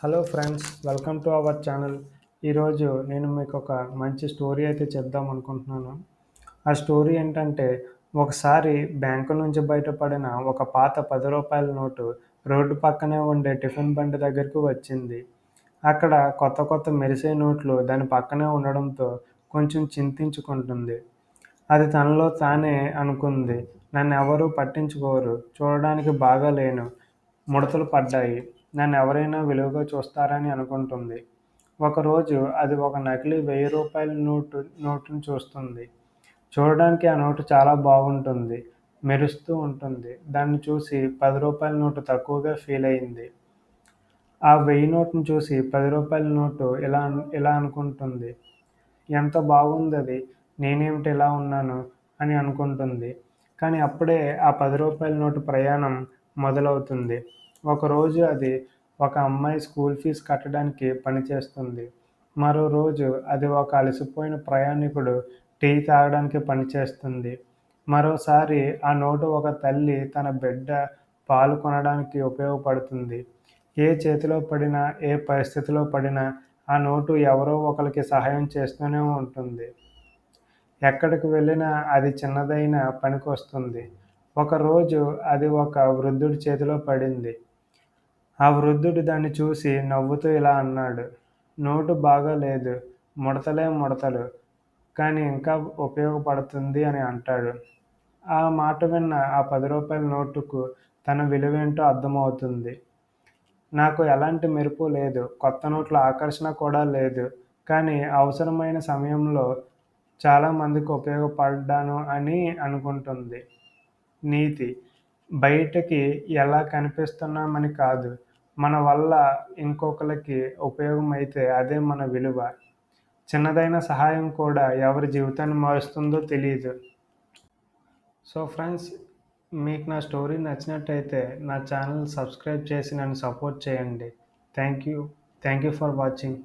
Hello friends welcome to our channel ఈరోజు నేను మీకు ఒక మంచి స్టోరీ అయితే చెప్దాం అనుకుంటున్నాను. ఆ స్టోరీ ఏంటంటే ఒకసారి బ్యాంకు నుంచి బయటపడిన ఒక పాత పది రూపాయల నోటు రోడ్డు పక్కనే ఉండే టిఫిన్ బండి దగ్గరకు వచ్చింది. అక్కడ కొత్త కొత్త మెరిసే నోట్లు దాని పక్కనే ఉండడంతో కొంచెం చింతించుకుంటుంది. అది తనలో తానే అనుకుంది నన్ను ఎవరూ పట్టించుకోరు చూడడానికి బాగా లేను ముడతలు పడ్డాయి. నన్ను ఎవరైనా విలువగా చూస్తారని అనుకుంటుంది. ఒకరోజు అది ఒక నకిలీ వెయ్యి రూపాయల నోటు నోటును చూస్తుంది. చూడడానికి ఆ నోటు చాలా బాగుంటుంది. మెరుస్తూ ఉంటుంది. దాన్ని చూసి పది రూపాయల నోటు తక్కువగా ఫీల్ అయింది. ఆ వెయ్యి నోటును చూసి పది రూపాయల నోటు ఇలా ఇలా అనుకుంటుంది. ఎంత బాగుంది అది నేనేమిటి ఇలా ఉన్నాను? అని అనుకుంటుంది. కానీ అప్పుడే ఆ పది రూపాయల నోటు ప్రయాణం మొదలవుతుంది. ఒకరోజు అది ఒక అమ్మాయి స్కూల్ ఫీజు కట్టడానికి పనిచేస్తుంది మరో రోజు అది ఒక అలసిపోయిన ప్రయాణికుడు టీ తాగడానికి పనిచేస్తుంది మరోసారి ఆ నోటు ఒక తల్లి తన బిడ్డ పాలు కొనడానికి ఉపయోగపడుతుంది. ఏ చేతిలో పడినా ఏ పరిస్థితిలో పడినా ఆ నోటు ఎవరో ఒకరికి సహాయం చేస్తూనే ఉంటుంది. ఎక్కడికి వెళ్ళినా అది చిన్నదైన పనికొస్తుంది. ఒకరోజు అది ఒక వృద్ధుడి చేతిలో పడింది. ఆ వృద్ధుడు దాన్ని చూసి నవ్వుతూ ఇలా అన్నాడు నోటు బాగా లేదు ముడతలే ముడతలు కానీ ఇంకా ఉపయోగపడుతుంది అని అంటాడు. ఆ మాట విన్న ఆ పది రూపాయల నోటుకు తన విలువేంటో అర్థమవుతుంది. నాకు ఎలాంటి మెరుపు లేదు కొత్త నోట్ల ఆకర్షణ కూడా లేదు కానీ అవసరమైన సమయంలో చాలామందికి ఉపయోగపడ్డాను అని అనుకుంటుంది. నీతి బయటకి ఎలా కనిపిస్తున్నామని కాదు మన వల్ల ఇంకొకరికి ఉపయోగం అయితే అదే మన విలువ. చిన్నదైన సహాయం కూడా ఎవరి జీవితాన్ని మారుస్తుందో తెలియదు సో ఫ్రెండ్స్ మీకు నా స్టోరీ నచ్చినట్టయితే నా ఛానల్ సబ్స్క్రైబ్ చేసి నన్ను సపోర్ట్ చేయండి. Thank you. Thank you for watching.